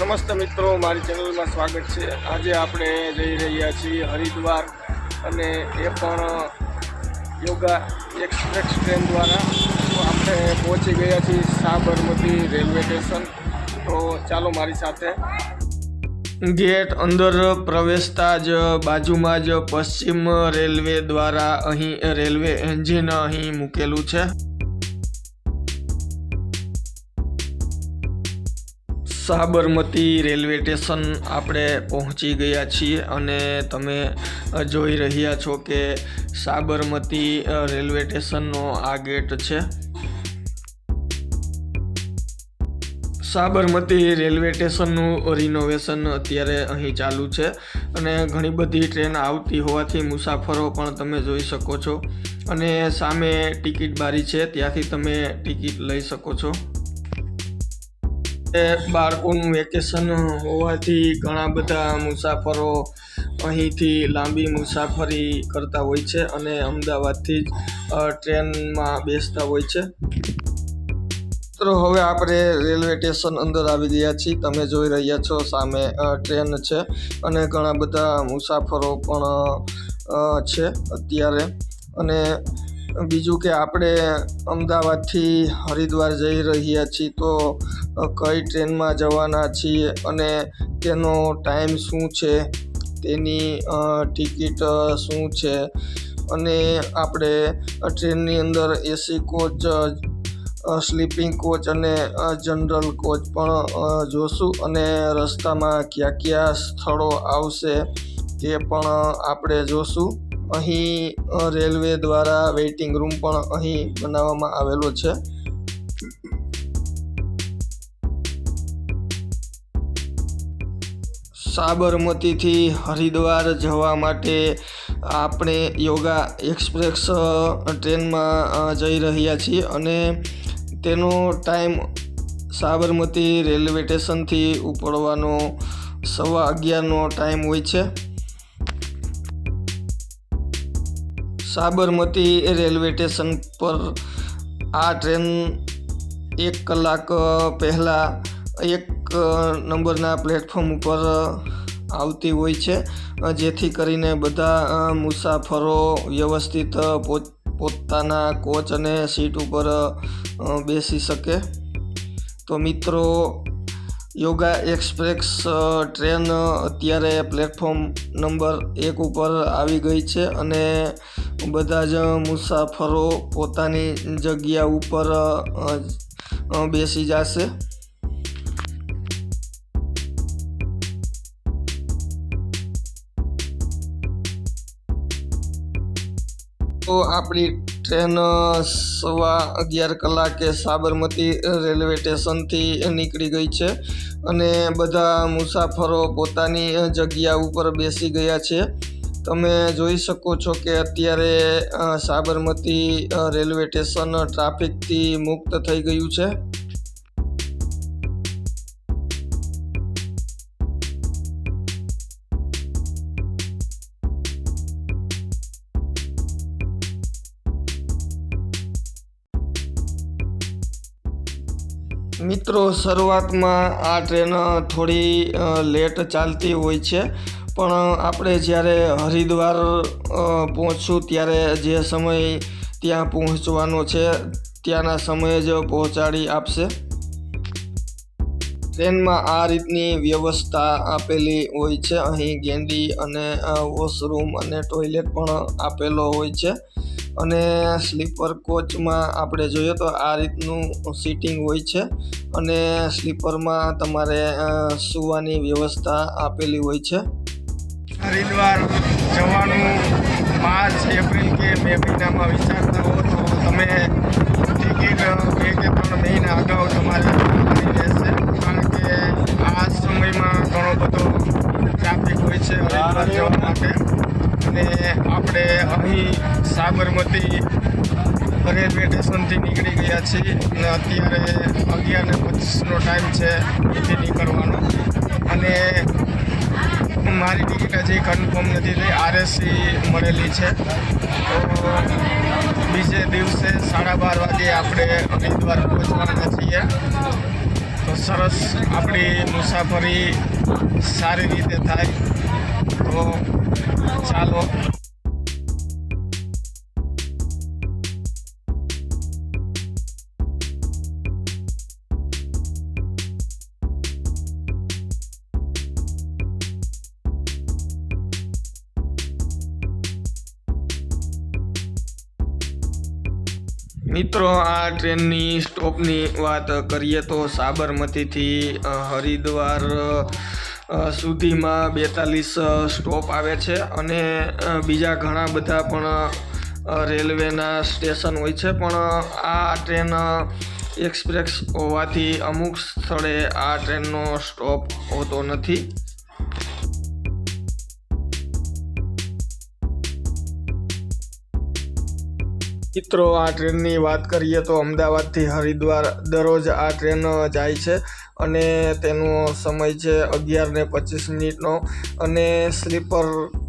નમસ્તે મિત્રો, મારી ચેનલમાં સ્વાગત છે. આજે આપણે જઈ રહ્યા છીએ હરિદ્વાર અને એ પણ યોગા એક્સપ્રેસ ટ્રેન દ્વારા. તો આપણે પહોંચી ગયા છીએ સાબરમતી રેલવે સ્ટેશન. તો ચાલો મારી સાથે. ગેટ અંદર પ્રવેશતા જ બાજુમાં જ પશ્ચિમ રેલવે દ્વારા અહીં, રેલવે એન્જિન અહીં મૂકેલું છે. સાબરમતી રેલવે સ્ટેશન આપણે પહોંચી ગયા છીએ અને તમે જોઈ રહ્યા છો કે સાબરમતી રેલવે સ્ટેશનનો આ ગેટ છે. સાબરમતી રેલવે સ્ટેશનનું રિનોવેશન અત્યારે અહીં ચાલુ છે અને ઘણી બધી ટ્રેન આવતી હોવાથી મુસાફરો પણ તમે જોઈ શકો છો. અને સામે ટિકિટ બારી છે, ત્યાંથી તમે ટિકિટ લઈ શકો છો. બાળકોનું વેકેશન હોવાથી ઘણા બધા મુસાફરો અહીંથી લાંબી મુસાફરી કરતા હોય છે અને અમદાવાદથી જ ટ્રેનમાં બેસતા હોય છે. મિત્રો, હવે આપણે રેલવે સ્ટેશન અંદર આવી ગયા છીએ. તમે જોઈ રહ્યા છો સામે ટ્રેન છે અને ઘણા બધા મુસાફરો પણ છે અત્યારે. અને બીજું કે આપણે અમદાવાદથી હરિદ્વાર જઈ રહ્યા છીએ તો કઈ ટ્રેનમાં જવાના છીએ અને તેનો ટાઈમ શું છે? તેની ટિકિટ શું છે? અને આપણે ટ્રેનની અંદર એસી કોચ સ્લીપિંગ કોચ અને જનરલ કોચ પણ જોશું અને રસ્તામાં કયા કયા સ્થળો આવશે તે પણ આપણે જોશું. અહીં રેલવે દ્વારા વેઇટિંગ રૂમ પણ અહીં બનાવવામાં આવેલો છે. સાબરમતીથી હરિદ્વાર જવા માટે આપણે યોગા એક્સપ્રેસ ટ્રેનમાં જઈ રહ્યા છીએ અને તેનો ટાઈમ સાબરમતી રેલવે સ્ટેશનથી ઉપડવાનો સવા અગિયારનો ટાઈમ હોય છે. સાબરમતી રેલવે સ્ટેશન પર આ ટ્રેન એક કલાક પહેલાં એક નંબરના પ્લેટફોર્મ ઉપર આવતી હોય છે જેથી કરીને બધા મુસાફરો વ્યવસ્થિત પોતાના કોચ અને સીટ ઉપર બેસી શકે. તો મિત્રો, યોગા એક્સપ્રેસ ટ્રેન અત્યારે પ્લેટફોર્મ નંબર એક ઉપર આવી ગઈ છે અને બધા જ મુસાફરો પોતાની જગ્યા ઉપર બેસી જશે. તો આપણી ટ્રેન સવા અગિયાર કલાકે સાબરમતી રેલવે સ્ટેશનથી નીકળી ગઈ છે અને બધા મુસાફરો પોતાની જગ્યા ઉપર બેસી ગયા છે. તમે જોઈ શકો છો કે અત્યારે સાબરમતી રેલવે સ્ટેશન ટ્રાફિકથી મુક્ત થઈ ગયું છે. મિત્રો, શરૂઆતમાં આ ટ્રેન થોડી લેટ ચાલતી હોય છે. પણ આપણે જ્યારે હરિદ્વાર પહોંચશું ત્યારે જે સમય ત્યાં પહોંચવાનો છે, ત્યાંના સમયે જ પહોંચાડી આપશે. ટ્રેનમાં આ રીતની વ્યવસ્થા આપેલી હોય છે. અહીં ગેંડી અને વોશરૂમ અને ટોયલેટ પણ આપેલો હોય છે. અને સ્લીપર કોચમાં આપણે જોઈએ તો આ રીતનું સીટિંગ હોય છે. અને સ્લીપરમાં તમારે સૂવાની વ્યવસ્થા આપેલી હોય છે. હરિદ્વાર જવાનું માર્ચ, એપ્રિલ કે મે મહિનામાં વિચારતા હો તો તમે ટિકિટ, બે કે ત્રણ મહિના અગાઉ તમારે કરવાની રહેશે. કારણ કે આ સમયમાં ઘણો બધો ટ્રાફિક હોય છે હરિદ્વાર જવા માટે. અને આપણે અહીં સાબરમતી રેલવે સ્ટેશનથી નીકળી ગયા છીએ અને અત્યારે અગિયાર ને પચીસનો ટાઈમ છે અહીંથી નીકળવાનો અને મારી ટિકિટ હજી કન્ફર્મ નથી થઈ. આરએસસી મળેલી છે. તો બીજે દિવસે સાડા બાર વાગે આપણે હરિદ્વાર પહોંચવાના છીએ. તો સરસ આપણી મુસાફરી સારી રીતે થાય. તો ચાલો. મિત્રો, આ ટ્રેનની સ્ટોપની વાત કરીએ તો સાબરમતીથી હરિદ્વાર સુધીમાં બેતાલીસ સ્ટોપ આવે છે અને બીજા ઘણા બધા પણ રેલવેના સ્ટેશન હોય છે. પણ આ ટ્રેન એક્સપ્રેસ હોવાથી અમુક સ્થળે આ ટ્રેનનો સ્ટોપ હોતો નથી. મિત્રો, આ ટ્રેનની વાત કરીએ તો અમદાવાદથી હરિદ્વાર દરરોજ આ ટ્રેન જાય છે અને તેનો સમય છે અગિયાર ને પચીસ મિનિટનો. અને સ્લીપર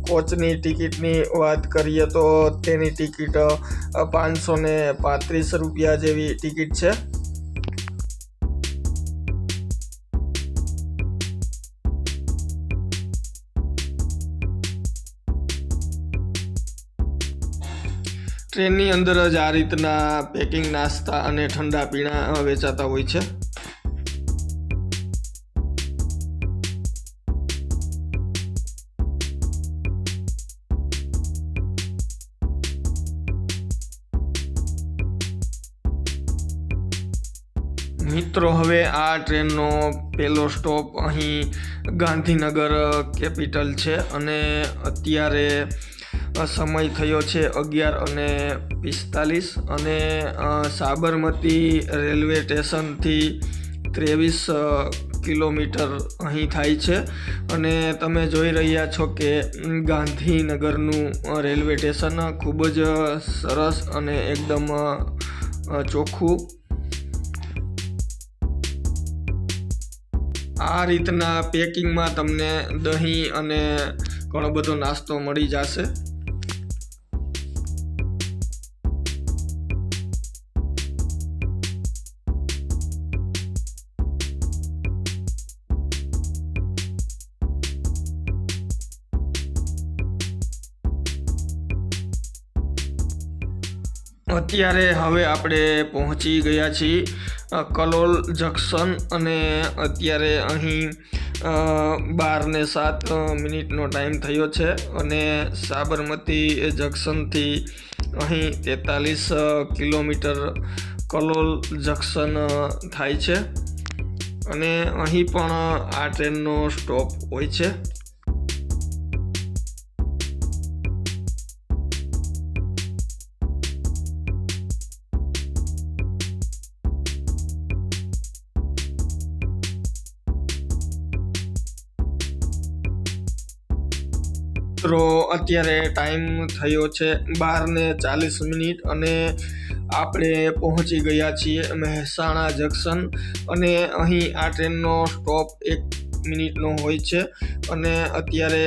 કોચની ટિકિટની વાત કરીએ તો તેની ટિકિટ પાંચસો ને પાંત્રીસ રૂપિયા જેવી ટિકિટ છે. ટ્રેનની અંદર જ આ રીતના પેકિંગ નાસ્તા અને ઠંડા પીણા વેચાતા હોય છે. મિત્રો, હવે આ ટ્રેનનો પહેલો સ્ટોપ અહીં ગાંધીનગર કેપિટલ છે અને અત્યારે સમય થયો છે અગિયાર અને પિસ્તાલીસ અને સાબરમતી રેલવે સ્ટેશનથી ત્રેવીસ કિલોમીટર અહીં થાય છે. અને તમે જોઈ રહ્યા છો કે ગાંધીનગરનું રેલવે સ્ટેશન ખૂબ જ સરસ અને એકદમ ચોખ્ખું. આ રીતના પેકિંગમાં તમને દહીં અને ઘણો બધો નાસ્તો મળી જશે. અત્યારે હવે આપણે પહોંચી ગયા છીએ કલોલ જંકશન અને અત્યારે અહીં બારને સાત મિનિટનો ટાઈમ થયો છે અને સાબરમતી જંકશનથી અહીં તેતાલીસ કિલોમીટર કલોલ જંકશન થાય છે. અને અહીં પણ આ ટ્રેનનો સ્ટોપ હોય છે. મિત્રો, અત્યારે ટાઈમ થયો છે બાર ને ચાલીસ મિનિટ અને આપણે પહોંચી ગયા છીએ મહેસાણા જંકશન અને અહીં આ ટ્રેનનો સ્ટોપ એક મિનિટનો હોય છે અને અત્યારે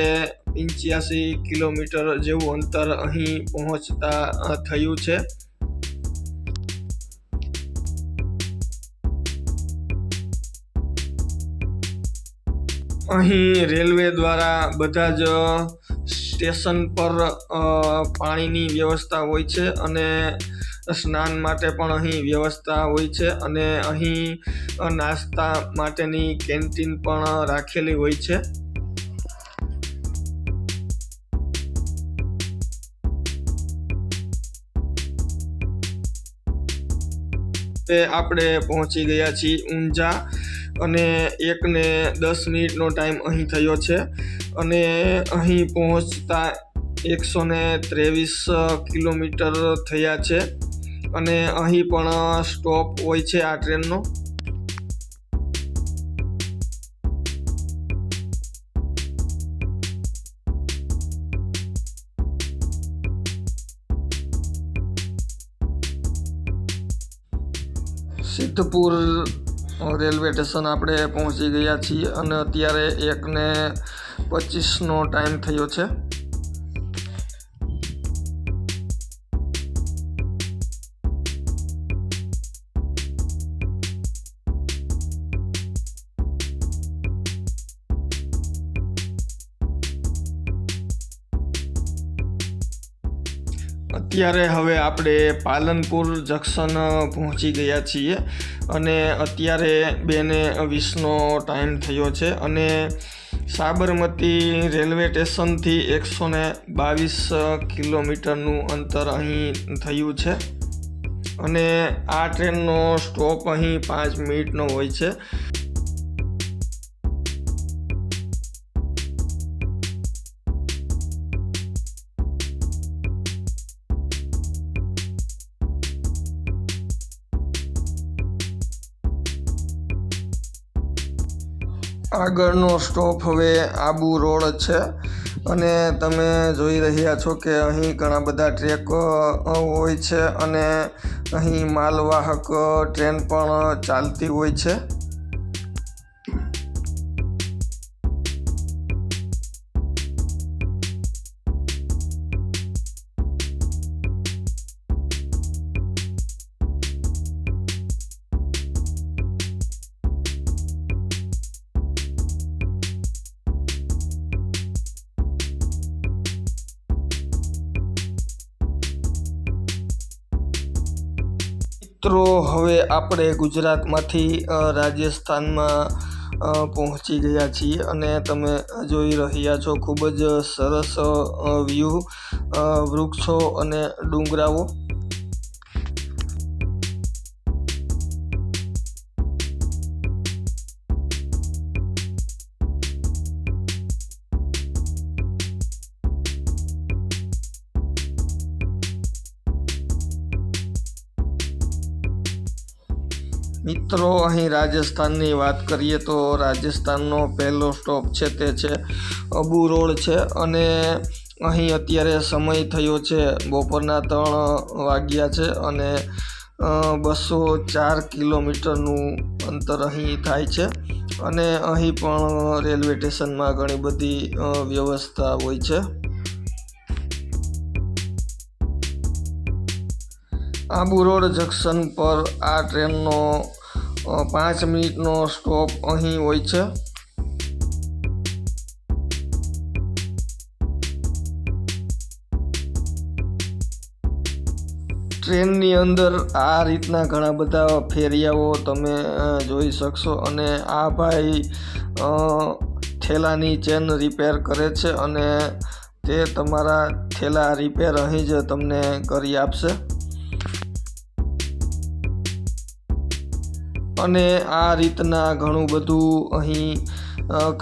પંચ્યાસી કિલોમીટર જેવું અંતર અહીં પહોંચતા થયું છે. અહીં રેલવે દ્વારા બધા જ સ્ટેશન પર પાણીની વ્યવસ્થા હોય છે અને સ્નાન માટે પણ અહીં વ્યવસ્થા હોય છે અને અહીં નાસ્તા માટેની કેન્ટીન પણ રાખેલી હોય છે. તે આપણે પહોંચી ગયા છીએ ઊંઝા અને એકને દસ મિનિટનો ટાઈમ અહીં થયો છે. અને અહીં પહોંચતા એકસો ને ત્રેવીસ કિલોમીટર થયા છે. અને અહીં પણ સ્ટોપ હોય છે આ ટ્રેનનો. સિદ્ધપુર રેલવે સ્ટેશન આપણે પહોંચી ગયા છીએ અને અત્યારે એકને પચીસનો ટાઈમ થયો છે. અત્યારે હવે આપણે પાલનપુર જંકશન પહોંચી ગયા છીએ અને અત્યારે બેને વીસનો ટાઈમ થયો છે અને સાબરમતી રેલવે સ્ટેશનથી એકસો ને બાવીસ કિલોમીટરનું અંતર અહીં થયું છે. અને આ ટ્રેનનો સ્ટોપ અહીં પાંચ મિનિટનો હોય છે. આગળનો સ્ટોપ હવે આબુ રોડ છે. અને તમે જોઈ રહ્યા છો કે અહીં ઘણા બધા ટ્રેક હોય છે અને અહીં માલવાહક ટ્રેન પણ ચાલતી હોય છે. આપણે ગુજરાતમાંથી રાજસ્થાનમાં પહોંચી ગયા છીએ અને તમે જોઈ રહ્યા છો ખૂબ જ સરસ વ્યૂ વૃક્ષો અને ડુંગરાઓ. મિત્રો, અહીં રાજસ્થાનની વાત કરીએ તો રાજસ્થાનનો પહેલો સ્ટોપ છે તે છે અબુ રોડ છે અને અહીં અત્યારે સમય થયો છે બપોરના ત્રણ વાગ્યા છે અને બસો ચાર કિલોમીટરનું અંતર અહીં થાય છે અને અહીં પણ રેલવે સ્ટેશનમાં ઘણી બધી વ્યવસ્થા હોય છે. આબુ રોડ જંકશન પર આ ટ્રેનનો પાંચ મિનિટનો સ્ટોપ અહીં હોય છે. ટ્રેનની અંદર આ રીતના ઘણા બધા ફેરિયાઓ તમે જોઈ શકશો અને આ ભાઈ થેલાની ચેન રિપેર કરે છે અને તે તમારા થેલા રિપેર અહીં જ તમને કરી આપશે. અને આ રીતના ઘણું બધું અહીં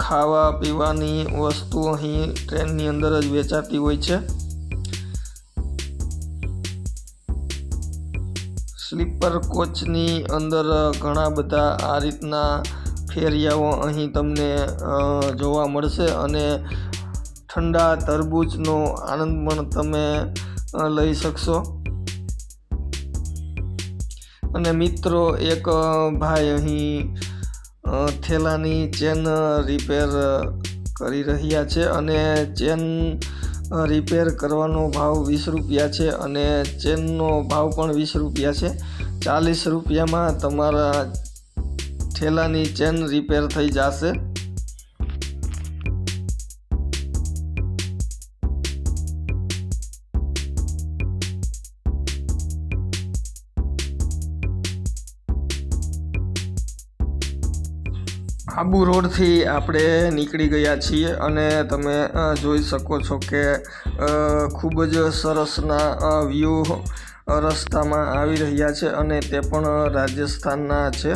ખાવા પીવાની વસ્તુ અહીં ટ્રેનની અંદર જ વેચાતી હોય છે. સ્લીપર કોચની અંદર ઘણા બધા આ રીતના ફેરિયાઓ અહીં તમને જોવા મળશે અને ઠંડા તરબૂચનો આનંદ પણ તમે લઈ શકશો. અને મિત્રો, એક ભાઈ અહીં થેલાની ચેન રિપેર કરી રહ્યા છે અને ચેન રિપેર કરવાનો ભાવ વીસ રૂપિયા છે અને ચેનનો ભાવ પણ વીસ રૂપિયા છે. ચાલીસ રૂપિયામાં તમારા થેલાની ચેન રિપેર થઈ જશે. આબુ રોડથી આપણે નીકળી ગયા છીએ અને તમે જોઈ શકો છો કે ખૂબ જ સરસના વ્યૂ રસ્તામાં આવી રહ્યા છે અને તે પણ રાજસ્થાનના છે.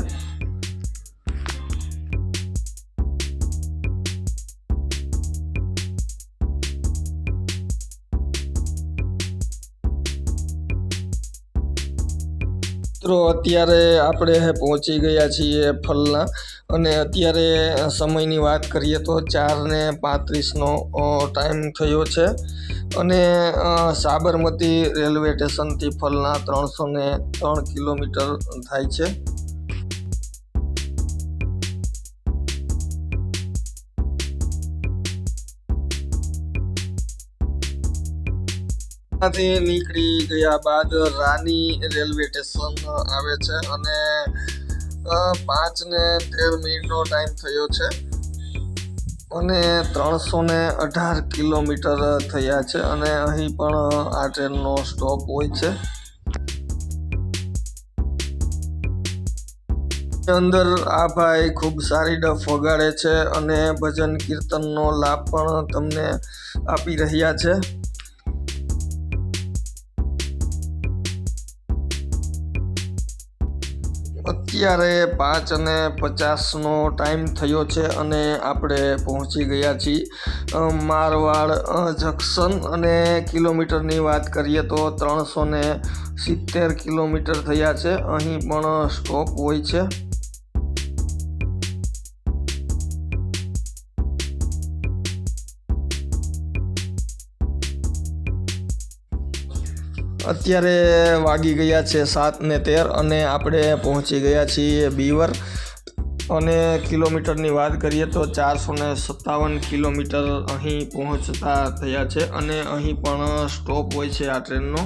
મિત્રો, અત્યારે આપણે પહોંચી ગયા છીએ ફલના. અને અત્યારે સમયની વાત કરીએ તો ચારને પાંત્રીસનો ટાઈમ થયો છે. અને સાબરમતી રેલવે સ્ટેશનથી ફલના ત્રણસો ને ત્રણ કિલોમીટર થાય છે. ત્યાંથી નીકળી ગયા બાદ રાની રેલવે સ્ટેશન આવે છે અને પાંચ ને તેર મિનિટનો ટાઈમ થયો છે અને ત્રણસો ને અઢાર કિલોમીટર થયા છે અને અહીં પણ આ ટ્રેનનો સ્ટોપ હોય છે. અંદર આ ભાઈ ખૂબ સારી ડફ વગાડે છે અને ભજન કીર્તનનો લાભ પણ તમને આપી રહ્યા છે. અત્યારે પાંચ અને પચાસનો ટાઈમ થયો છે અને આપણે પહોંચી ગયા છીએ મારવાડ જંકશન અને કિલોમીટરની વાત કરીએ તો ત્રણસો સિત્તેર કિલોમીટર થયા છે. અહીં પણ સ્ટોપ હોય છે. અત્યારે વાગી ગયા છે સાત ને તેર અને આપણે પહોંચી ગયા છીએ બીવર. અને કિલોમીટરની વાત કરીએ તો ચારસો ને સત્તાવન કિલોમીટર અહીં પહોંચતા થયા છે અને અહીં પણ સ્ટોપ હોય છે આ ટ્રેનનો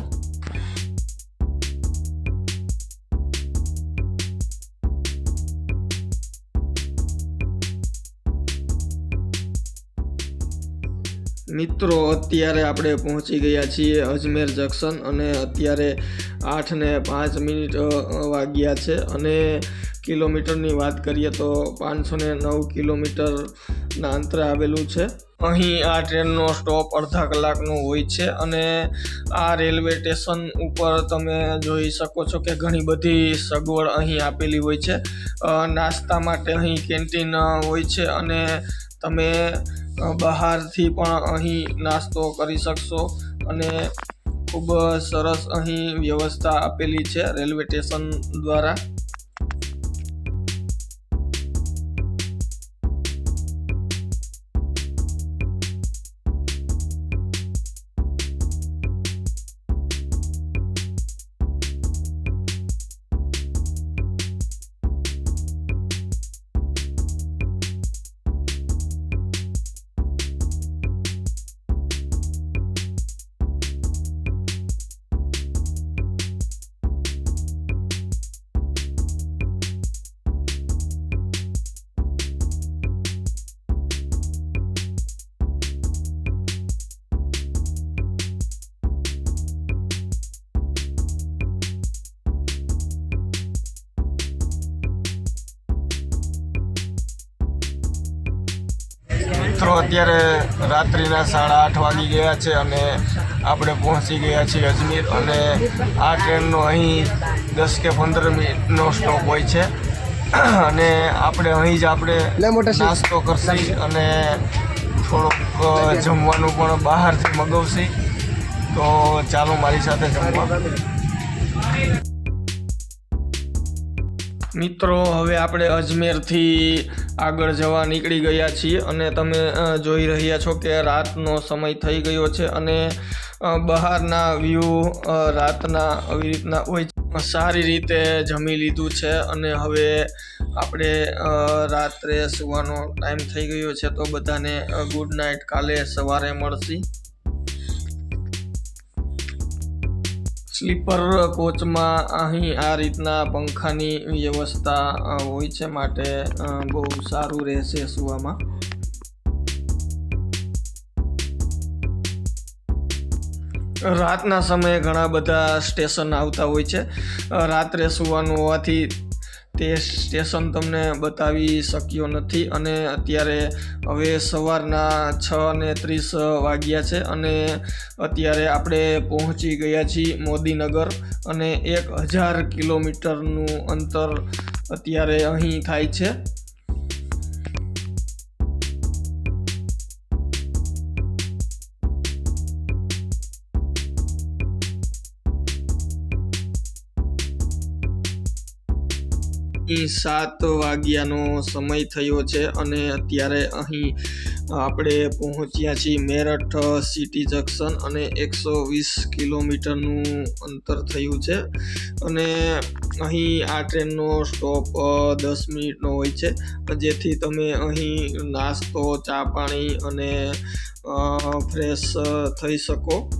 મિત્રો, અત્યારે આપણે પહોંચી ગયા છીએ અજમેર જંકશન અને અત્યારે આઠ ને પાંચ મિનિટ વાગ્યા છે અને કિલોમીટરની વાત કરીએ તો પાંચસો ને નવ કિલોમીટરના અંતરે આવેલું છે. અહીં આ ટ્રેનનો સ્ટોપ અડધા કલાકનો હોય છે અને આ રેલવે સ્ટેશન ઉપર તમે જોઈ શકો છો કે ઘણી બધી સગવડ અહીં આપેલી હોય છે. નાસ્તા માટે અહીં કેન્ટીન હોય છે અને તમે બહારથી પણ અહીં નાસ્તો કરી શકશો અને ખૂબ સરસ અહીં વ્યવસ્થા આપેલી છે રેલવે સ્ટેશન દ્વારા. અત્યારે રાત્રિના સાડા આઠ વાગી ગયા છે અને આપણે પહોંચી ગયા છીએ અજમેર અને આ ટ્રેનનો અહીં દસ કે પંદર મિનિટનો સ્ટોપ હોય છે. અને આપણે અહીં જ આપણે નાસ્તો કરશી અને થોડુંક જમવાનું પણ બહારથી મગાવશી. તો ચાલો મારી સાથે જમવા. મિત્રો, હવે આપણે અજમેરથી આગળ જવા નીકળી ગયા છીએ અને તમે જોઈ રહ્યા છો કે રાતનો સમય થઈ ગયો છે અને બહારના વ્યૂ રાતના આવી રીતના હોય છે. સારી રીતે જમી લીધું છે અને હવે આપણે રાત્રે સુવાનો ટાઈમ થઈ ગયો છે તો બધાને ગુડ નાઇટ કાલે સવારે મળશી. સ્લીપર કોચમાં અહીં આ રીતના પંખાની વ્યવસ્થા હોય છે માટે બહુ સારું રહેશે સુવામાં. રાતના સમયે ઘણા બધા સ્ટેશન આવતા હોય છે. રાત્રે સુવાનું હોવાથી તે સ્ટેશન તમને બતાવી શક્યો નથી અને અત્યારે હવે સવારના છ ને ત્રીસ વાગ્યા છે અને અત્યારે આપણે પહોંચી ગયા છીએ મોદીનગર અને એક હજાર કિલોમીટરનું અંતર અત્યારે અહીં થાય છે. અહીં સાત વાગ્યાનો સમય થયો છે અને અત્યારે અહીં આપણે પહોંચ્યા છીએ મેરઠ સિટી જંકશન અને એકસો વીસ કિલોમીટરનું અંતર થયું છે. અને અહીં આ ટ્રેનનો સ્ટોપ દસ મિનિટનો હોય છે. જેથી તમે અહીં નાસ્તો, ચા પાણી અને ફ્રેશ થઈ શકો.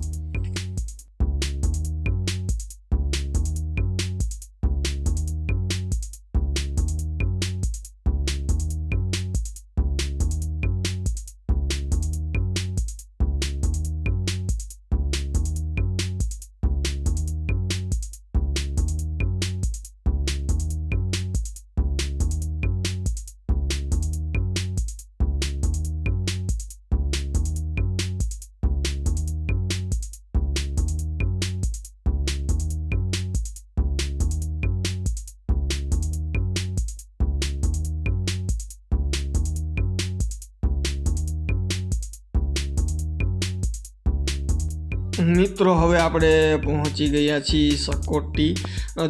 મિત્રો હવે આપણે પહોંચી ગયા છીએ સકોટી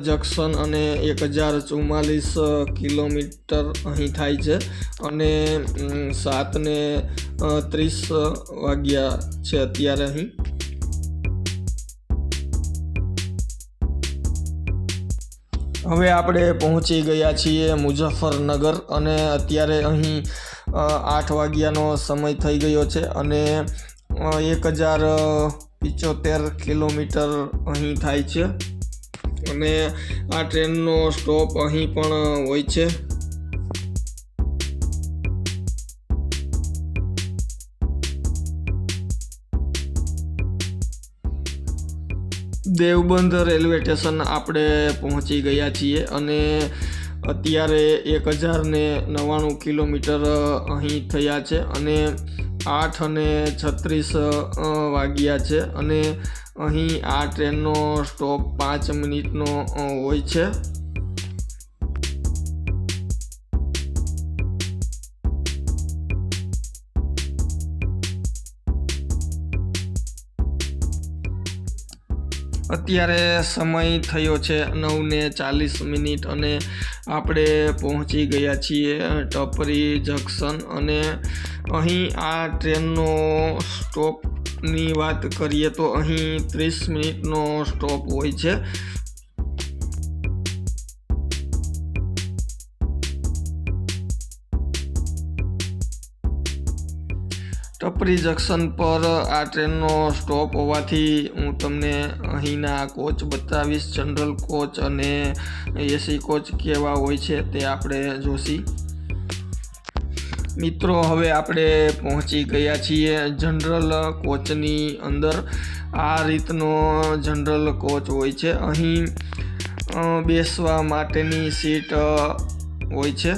જંકશન અને એક હજાર ચુમ્માલીસ કિલોમીટર અહીં થાય છે અને ઉમ, સાત ને અ, ત્રીસ વાગ્યા છે અત્યારે અહીં. હવે આપણે પહોંચી ગયા છીએ મુઝફ્ફરનગર અને અત્યારે અહીં આઠ વાગ્યાનો સમય થઈ ગયો છે અને એક હજાર પિચોતેર કિલોમીટર અહીં થાય છે. અને આ ટ્રેનનો સ્ટોપ અહીં પણ હોય છે. દેવબંધ રેલવે સ્ટેશન આપણે પહોંચી ગયા છીએ અને અત્યારે એક હજાર ને નવ્વાણું કિલોમીટર અહીં થયા છે. અને આઠ અને છત્રીસ વાગ્યા છે અને અહીં આ ટ્રેનનો સ્ટોપ પાંચ મિનિટનો હોય છે. અત્યારે સમય થયો છે નવને ચાલીસ મિનિટ અને આપણે પહોંચી ગયા છીએ ટપરી જંકશન અને અહીં આ ટ્રેનનો સ્ટોપની વાત કરીએ તો અહીં ત્રીસ મિનિટનો સ્ટોપ હોય છે. ટપરી જંકશન પર આ ટ્રેનનો સ્ટોપ હોવાથી હું તમને અહીંના કોચ બતાવીશ, જનરલ કોચ અને એસી કોચ કેવા હોય છે તે આપણે જોશી. મિત્રો, હવે આપણે પહોંચી ગયા છીએ જનરલ કોચની અંદર. આ રીતનો જનરલ કોચ હોય છે. અહીં બેસવા માટેની સીટ હોય છે.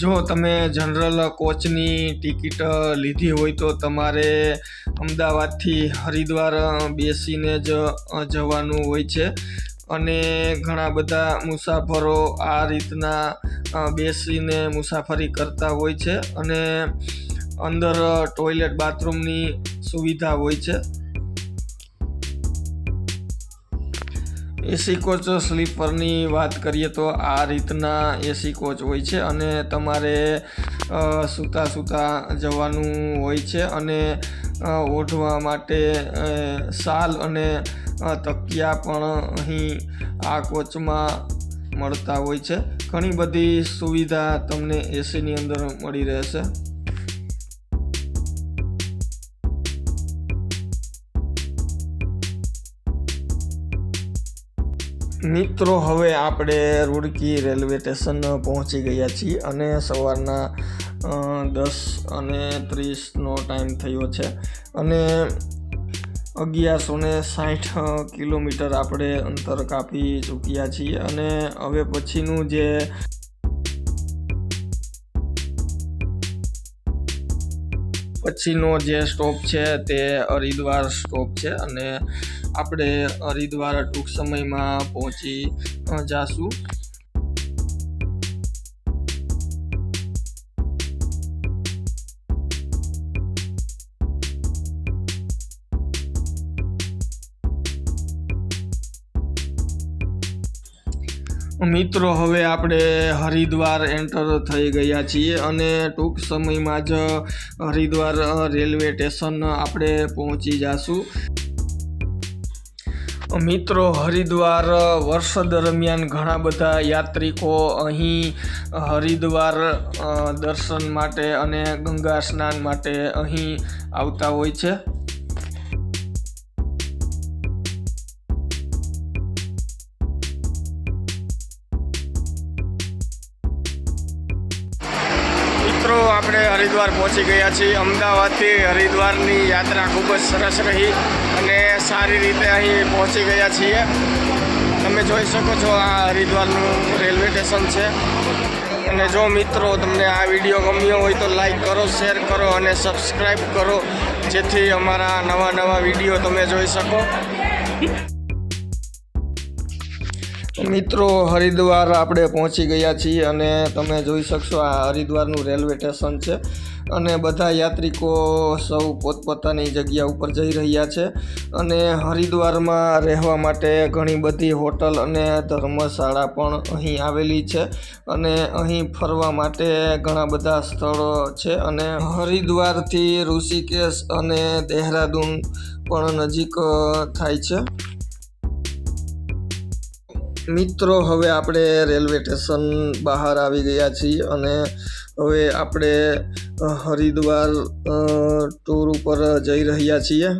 જો તમે જનરલ કોચની ટિકિટ લીધી હોય તો તમારે અમદાવાદથી હરિદ્વાર બેસીને જ જવાનું હોય છે. અને ઘણા બધા મુસાફરો આ રીતના બેસીને મુસાફરી કરતા હોય છે અને અંદર ટોયલેટ બાથરૂમની સુવિધા હોય છે. એસી કોચ સ્લીપરની વાત કરીએ તો આ રીતના એસી કોચ હોય છે અને તમારે સૂતા સૂતા જવાનું હોય છે અને ઓઢવા માટે શાલ અને તકિયા પણ અહીં આ કોચમાં મળતા હોય છે. ઘણી બધી સુવિધા તમને એસીની અંદર મળી રહેશે. મિત્રો, હવે આપણે રૂડકી રેલવે સ્ટેશન પહોંચી ગયા છીએ અને સવારના દસ અને ત્રીસનો ટાઈમ થયો છે. અને અગિયારસો ને સાઠ કિલોમીટર આપણે અંતર કાપી ચૂક્યા છીએ અને હવે પછીનું જે પછીનો જે સ્ટોપ છે તે હરિદ્વાર સ્ટોપ છે અને આપણે હરિદ્વાર ટૂંક સમયમાં પહોંચી જઈશું મિત્રો, હવે આપણે હરિદ્વાર એન્ટર થઈ ગયા છીએ અને ટૂંક સમયમાં જ હરિદ્વાર રેલવે સ્ટેશન આપણે પહોંચી જાશું. મિત્રો, હરિદ્વાર વર્ષ દરમિયાન ઘણા બધા યાત્રિકો અહીં હરિદ્વાર દર્શન માટે અને ગંગા સ્નાન માટે અહીં આવતા હોય છે. હરિદ્વાર પહોંચી ગયા છીએ. અમદાવાદથી હરિદ્વારની યાત્રા ખૂબ જ સરસ રહી અને સારી રીતે અહીં પહોંચી ગયા છીએ. તમે જોઈ શકો છો આ હરિદ્વારનું રેલવે સ્ટેશન છે. અને જો મિત્રો તમને આ વીડિયો ગમ્યો હોય તો લાઈક કરો, શેર કરો અને સબસ્ક્રાઈબ કરો, જેથી અમારા નવા નવા વીડિયો તમે જોઈ શકો. મિત્રો, હરિદ્વાર આપણે પહોંચી ગયા છીએ અને તમે જોઈ શકશો આ હરિદ્વારનું રેલવે સ્ટેશન છે અને બધા યાત્રિકો સૌ પોતપોતાની જગ્યા ઉપર જઈ રહ્યા છે અને હરિદ્વારમાં રહેવા માટે ઘણી બધી હોટલ અને ધર્મશાળા પણ અહીં આવેલી છે અને અહીં ફરવા માટે ઘણા બધા સ્થળો છે અને હરિદ્વારથી ઋષિકેશ અને દેહરાદૂન પણ નજીક થાય છે. મિત્રો, હવે આપણે રેલવે સ્ટેશન બહાર આવી ગયા છીએ અને હવે આપણે હરિદ્વાર ટૂર ઉપર જઈ રહ્યા છીએ.